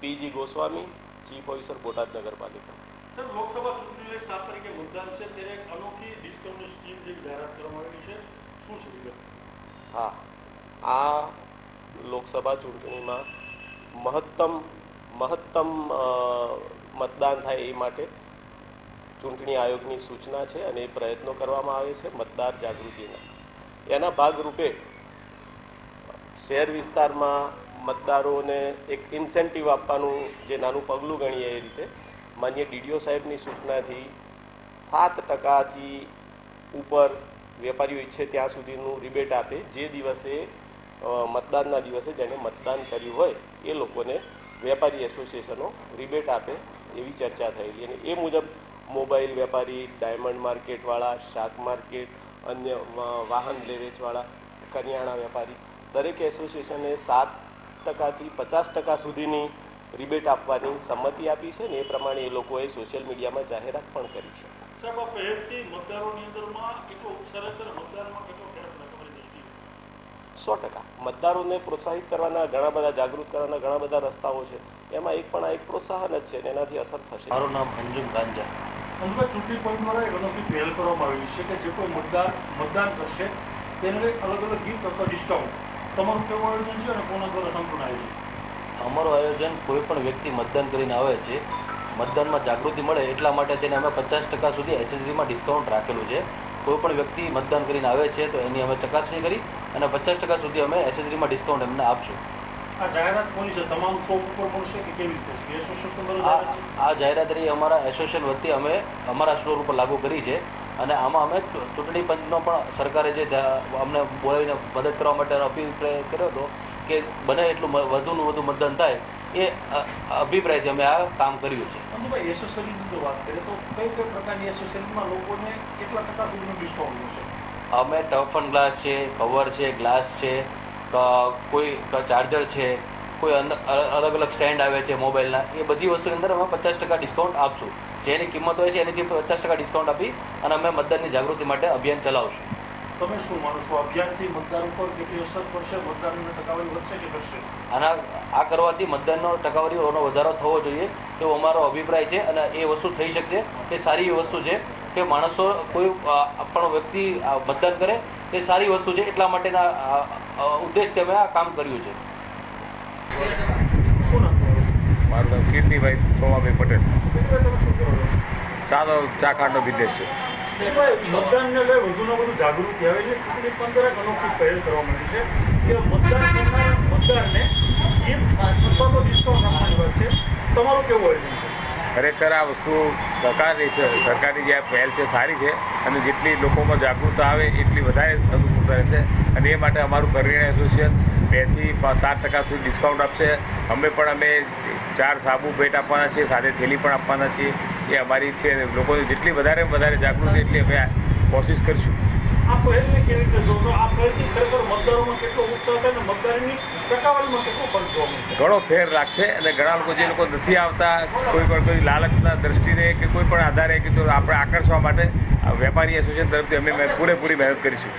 PG Goswami chief officer Botad નગરપાલિકા. Sir Lok Sabha ચૂંટણી સાત તારીખે મતદાન છે ત્યારે એક અનોખી ડિસ્કાઉન્ટ સ્કીમ જે જાહેરાત કરવામાં આવેલી છે શું છે હા આ લોકસભા ચૂંટણીમાં મહત્તમ મહત્તમ મતદાન થાય એ માટે ચૂંટણી આયોગની સૂચના છે અને એ પ્રયત્નો કરવામાં આવે છે મતદાર જાગૃતિના. એના ભાગરૂપે શહેર વિસ્તારમાં મતદારોને એક ઇન્સેન્ટિવ આપવાનું જે નાનું પગલું ગણીએ એ રીતે માન્ય ડીડીઓ સાહેબની સૂચનાથી સાત ટકાથી ઉપર વેપારીઓ ઈચ્છે ત્યાં સુધીનું રિબેટ આપે. જે દિવસે મતદાનના દિવસે જેને મતદાન કર્યું હોય, એ લોકોને વેપારી એસોસિએશનો રિબેટ આપે એવી ચર્ચા થયેલી. અને એ મુજબ મોબાઈલ વેપારી, ડાયમંડ માર્કેટવાળા, શાક માર્કેટ, અન્ય વાહન લેવેચવાળા, કરિયાણા વેપારી, દરેક એસોસિએશને સાત ટકાથી પચાસ ટકા સુધીની રિબેટ આપવાની સંમતિ આપી છે ને એ પ્રમાણે એ લોકોએ સોશિયલ મીડિયામાં જાહેરાત પણ કરી છે. સો ટકા. મતદારોને પ્રોત્સાહિત કરવાના ઘણા બધા જાગૃત કરવાના ઘણા બધા રસ્તાઓ છે. એમાં એક પણ આ એક પ્રોત્સાહન જ છે અને એનાથી અસર થશે. મારું નામ અંજુમ ગાંજા. અંદરમાં ચૂંટણી પંચ દ્વારા એક અનોખી પહેલ કરવામાં આવી છે કે જે કોઈ મતદાર મતદાન કરશે તેને અલગ અલગ ગીફ્ટ અથવા ડિસ્કાઉન્ટ તમારું કેવું આયોજન છે અને કોના દ્વારા સંપૂર્ણ આયોજન? અમારું આયોજન કોઈ પણ વ્યક્તિ મતદાન કરીને આવે છે મતદાનમાં જાગૃતિ મળે એટલા માટે તેને અમે પચાસ ટકા સુધી એસએસબીમાં ડિસ્કાઉન્ટ રાખેલું છે. કોઈ પણ વ્યક્તિ મતદાન કરીને આવે છે તો એની અમે ચકાસણી કરી અને પચાસ ટકા સુધી અમે એસએસબીમાં ડિસ્કાઉન્ટ એમને આપશું. આ જાહેરાત કોની છે? તમામ શોપ ઉપર મળશે કે કેવી રીતે એસોસિએશન આ જાહેરાત છે? આ જાહેરાત રહી અમારા એસોસિએશન વતી અમે અમારા સ્ટોર ઉપર લાગુ કરી છે. અને આમાં અમે ચૂંટણી પંચનો પણ સરકારે જે અમને બોલાવીને મદદ કરવા માટે અભિપ્રાય કર્યો હતો કે બને એટલું વધુનું વધુ મતદાન થાય એ અભિપ્રાયથી અમે આ કામ કર્યું છે. અમે ટફ એન્ડ વાત કરીએ તો કઈ કઈ પ્રકારની એસેસરીમાં લોકોને કેટલા ટકા સુધીનું ડિસ્કાઉન્ટ મળશે અમે ટફન ગ્લાસ છે કવર છે ગ્લાસ છે કોઈ ચાર્જર છે કોઈ અલગ અલગ સ્ટેન્ડ આવે છે મોબાઈલના એ બધી વસ્તુની અંદર અમે પચાસ ટકા ડિસ્કાઉન્ટ આપશું. જેની કિંમત હોય છે એનીથી પચાસ ટકા ડિસ્કાઉન્ટ આપી અને અમે મતદાનની જાગૃતિ માટે અભિયાન ચલાવશું. તમે શું માનો છો? અભિયાનથી મતદાર ઉપર કેટલી અસર પડશે? મતદારની ટકાવારી વધશે કે ઘટશે? આના આ કરવાથી મતદાનનો ટકાવારીનો વધારો થવો જોઈએ તેવો અમારો અભિપ્રાય છે અને એ વસ્તુ થઈ શકશે. એ સારી વસ્તુ છે કે માણસો કોઈ પણ વ્યક્તિ મતદાન કરે એ સારી વસ્તુ છે. એટલા માટેના ઉદ્દેશથી અમે આ કામ કર્યું છે શું નામ તમારું મારું નામ કીર્તિભાઈ સોમાભાઈ પટેલ. ચાલો તમે શું કરો છો ચાનો ચા ખાંડનો બિઝનેસ છે મતદાનને લઈ વધુને વધુ જાગૃતિ આવે છે. ચૂંટણી પંચ દ્વારા એક અનોખી પહેલ કરવામાં આવી છે. કે મતદાન કરનાર મતદારને ગિફ્ટ અથવા ડિસ્કાઉન્ટ આપવાની વાત છે. તમારું કેવું આયોજન છે? ખરેખર આ વસ્તુ સરકારની છે. સરકારની જે આ પહેલ છે સારી છે અને જેટલી લોકોમાં જાગૃતતા આવે એટલી વધારે અનુકૂળતા રહેશે અને એ માટે અમારું કરિયાણા એસોસિએશન બેથી સાત ટકા સુધી ડિસ્કાઉન્ટ આપશે. અમે પણ અમે ચાર સાબુ ભેટ આપવાના છીએ સાથે થેલી પણ આપવાના છીએ. એ અમારી છે લોકોને જેટલી વધારે વધારે જાગૃતિ એટલી અમે કોશિશ કરીશું. આ પહેલને કેવી રીતે જોશો? આ પહેલથી ખરેખર મતદારોમાં કેટલો ઉત્સાહ થાય અને મતદારની ટકાવારીમાં કેટલો ફરક જોવા મળશે ઘણો ફેર લાગશે અને ઘણા લોકો જે લોકો નથી આવતા કોઈ પણ કોઈ લાલચના દ્રષ્ટિને કે કોઈ પણ આધારે કે તો આપણે આકર્ષવા માટે વેપારી એસોસિએશન તરફથી અમે પૂરેપૂરી મહેનત કરીશું.